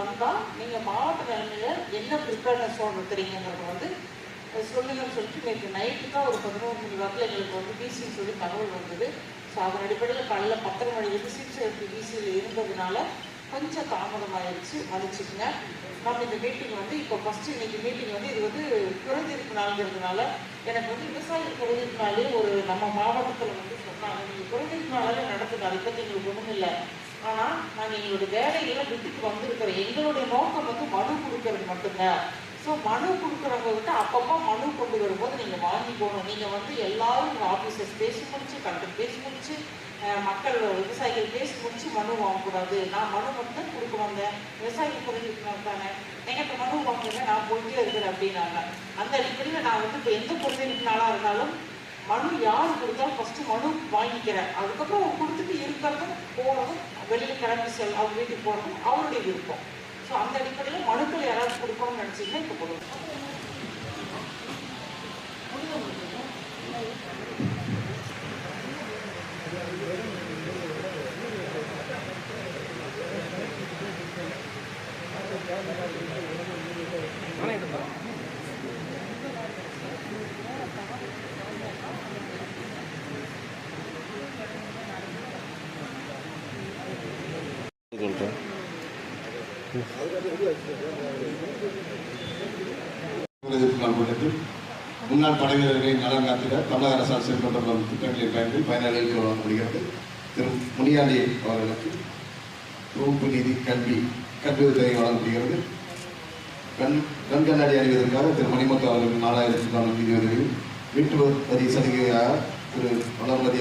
வந்தால் நீங்கள் மாவட்ட நிலைமையில் என்ன ப்ரிப்பேர்னஸோடு இருக்கிறீங்கிறத வந்து சொல்லுங்கன்னு சொல்லிட்டு நேற்று நைட்டு தான் ஒரு பதினோரு மணி வாக்கில் எங்களுக்கு வந்து பிசின்னு சொல்லி தகவல் வந்தது. ஸோ அதன் அடிப்படையில் காலையில் பத்தரை மணிலேருந்து சீட் சேஃப்டி பிசியில் இருந்ததுனால கொஞ்சம் தாமதமாயிருச்சு மன்னிச்சுக்குங்க நம்ம இந்த மீட்டிங் வந்து இப்போ ஃபஸ்ட்டு இன்னைக்கு மீட்டிங் வந்து இது வந்து குறைந்திருப்பு நாளுங்கிறதுனால எனக்கு வந்து விவசாய குறைந்திருப்பு நாளே ஒரு நம்ம மாவட்டத்தில் வந்து சொன்னாங்க. நீங்கள் குறைந்திருப்பு நாளாலே நடத்துங்க அதை பற்றி எங்களுக்கு ஒன்றும் இல்லை ஆனால் நாங்கள் எங்களுடைய வேலையெல்லாம் விட்டுட்டு வந்து எங்களுடைய நோக்கம் வந்து மனு கொடுக்கறது மட்டும்தான் ஸோ மனு கொடுக்குறவங்ககிட்ட அப்பப்போ மனு கொண்டு வரும்போது நீங்கள் வாங்கி போகணும் நீங்கள் வந்து எல்லாரும் உங்கள் ஆஃபீஸர்ஸ் பேசி முடிச்சு கலெக்டர் பேசி முடிச்சு மக்கள் விவசாயிகள் பேசி முடிச்சு மனு வாங்கக்கூடாது. நான் மனு மட்டும் தான் கொடுக்க வந்தேன் விவசாயிகள் குறைஞ்சிருக்கணும் தானே. எங்கிட்ட மனு வாங்குங்க நான் போயிட்டே இருக்கிறேன் அப்படின்னாங்க. அந்த அடிப்படையில் நான் வந்து இப்போ எந்த குறைஞ்சிருக்கு நாளாக இருந்தாலும் மனு யார் கொடுத்தாலும் ஃபஸ்ட்டு மனு வாங்கிக்கிறேன். அதுக்கப்புறம் அவங்க கொடுத்துட்டு இருக்கிறதும் போகிறதும் வெளியில் கிளம்பி செல் அவங்க வீட்டுக்கு போகிறதும் அவருடைய விருப்பம். ஸோ அந்த அடிப்படையில் மனுக்கள் யாராவது கொடுக்கணும்னு நினச்சிங்கன்னா இப்போ கொடுங்க. சொல்கிறேன் முன்னாள் படைவீரர்களின் நலன் காத்திட தமிழக அரசால் செயல்படுத்தப்படும் திட்டங்களின் பயன்கள் பயனாளிகளுக்கு வழங்கப்படுகிறது. திரு முனியாண்டி அவர்களுக்கு தொகுப்பு நிதி கல்வி கல்வி உதவி வழங்கப்படுகிறது. கண் கண் கண்ணாடி அணிவதற்காக திரு மணிமுத்து அவர்களுக்கு நாலாயிரத்தி நானூறு நிதி உதவியும் வீட்டு வரி சலுகையாக திரு வளர்மதி